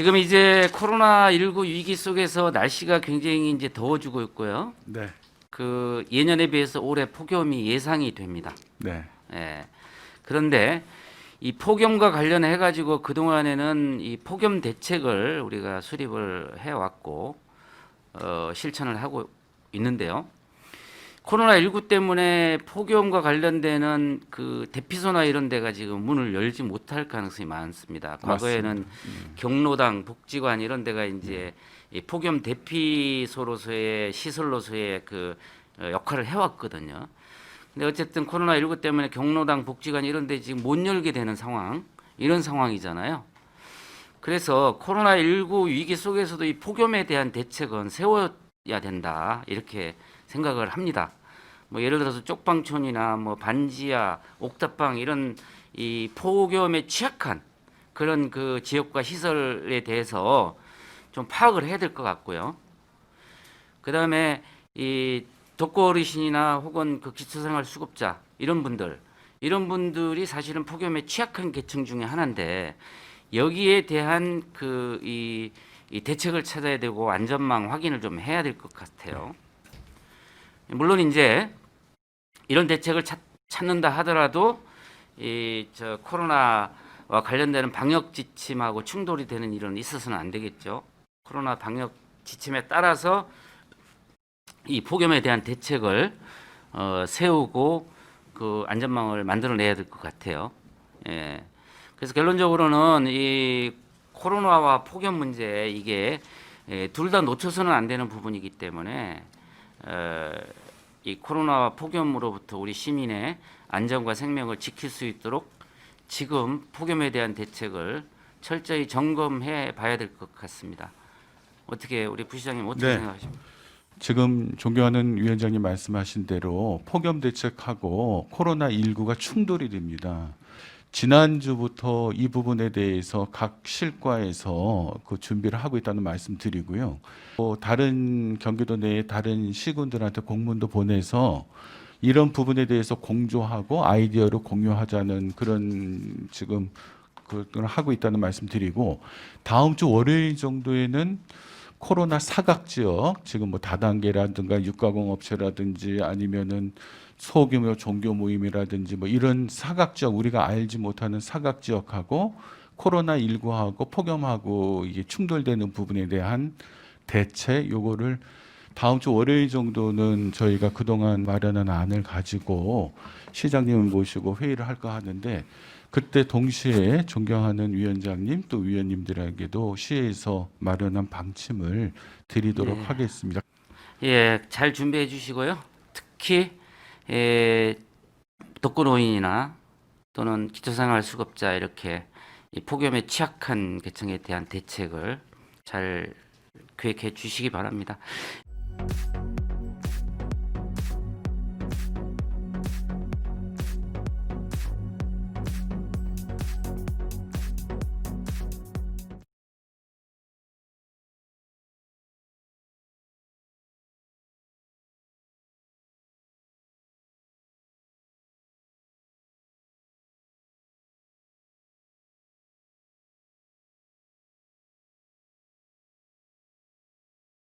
지금 이제 코로나 19 위기 속에서 날씨가 굉장히 이제 더워지고 있고요. 네. 그 예년에 비해서 올해 폭염이 예상이 됩니다. 네. 예. 그런데 이 폭염과 관련해 가지고 그 동안에는 이 폭염 대책을 우리가 수립을 해 왔고 어, 실천을 하고 있는데요. 코로나 19 때문에 폭염과 관련되는 그 대피소나 이런 데가 지금 문을 열지 못할 가능성이 많습니다. 과거에는 경로당, 복지관 이런 데가 이제 이 폭염 대피소로서의 시설로서의 그 어, 역할을 해왔거든요. 근데 어쨌든 코로나 19 때문에 경로당, 복지관 이런 데 지금 못 열게 되는 상황, 이런 상황이잖아요. 그래서 코로나 19 위기 속에서도 이 폭염에 대한 대책은 세워야 된다. 이렇게 생각을 합니다. 뭐 예를 들어서 쪽방촌이나 뭐 반지하, 옥탑방 이런 이 폭염에 취약한 그런 그 지역과 시설에 대해서 좀 파악을 해야 될 것 같고요. 그 다음에 이 독거 어르신이나 혹은 그 기초생활 수급자 이런 분들 이런 분들이 사실은 폭염에 취약한 계층 중에 하나인데 여기에 대한 그이 이 대책을 찾아야 되고 안전망 확인을 좀 해야 될 것 같아요. 물론 이제 이런 대책을 찾, 찾는다 하더라도 이 저 코로나와 관련되는 방역 지침하고 충돌이 되는 일은 있어서는 안 되겠죠. 코로나 방역 지침에 따라서 이 폭염에 대한 대책을 어, 세우고 그 안전망을 만들어내야 될 것 같아요. 예. 그래서 결론적으로는 이 코로나와 폭염 문제 이게 예, 둘다 놓쳐서는 안 되는 부분이기 때문에 어, 이 코로나와 폭염으로부터 우리 시민의 안전과 생명을 지킬 수 있도록 지금 폭염에 대한 대책을 철저히 점검해 봐야 될 것 같습니다. 어떻게 우리 부시장님 어떻게 네. 생각하십니까? 지금 존경하는 위원장님 말씀하신 대로 폭염 대책하고 코로나 19가 충돌이 됩니다. 지난주부터 이 부분에 대해서 각 실과에서 그 준비를 하고 있다는 말씀 드리고요. 또 다른 경기도 내에 다른 시군들한테 공문도 보내서 이런 부분에 대해서 공조하고 아이디어를 공유하자는 그런 지금 그걸 하고 있다는 말씀 드리고 다음 주 월요일 정도에는 코로나 사각 지역 지금 뭐 다단계라든가 육가공 업체라든지 아니면은 소규모 종교 모임이라든지 뭐 이런 사각 지역 우리가 알지 못하는 사각 지역하고 코로나 19하고 폭염하고 이게 충돌되는 부분에 대한 대책 요거를 다음 주 월요일 정도는 저희가 그동안 마련한 안을 가지고 시장님을 모시고 회의를 할까 하는데 그때 동시에 존경하는 위원장님 또 위원님들에게도 시에서 마련한 방침을 드리도록 네. 하겠습니다. 예, 잘 준비해 주시고요. 특히 예, 독거노인이나 또는 기초생활 수급자 이렇게 이 폭염에 취약한 계층에 대한 대책을 잘 계획해 주시기 바랍니다.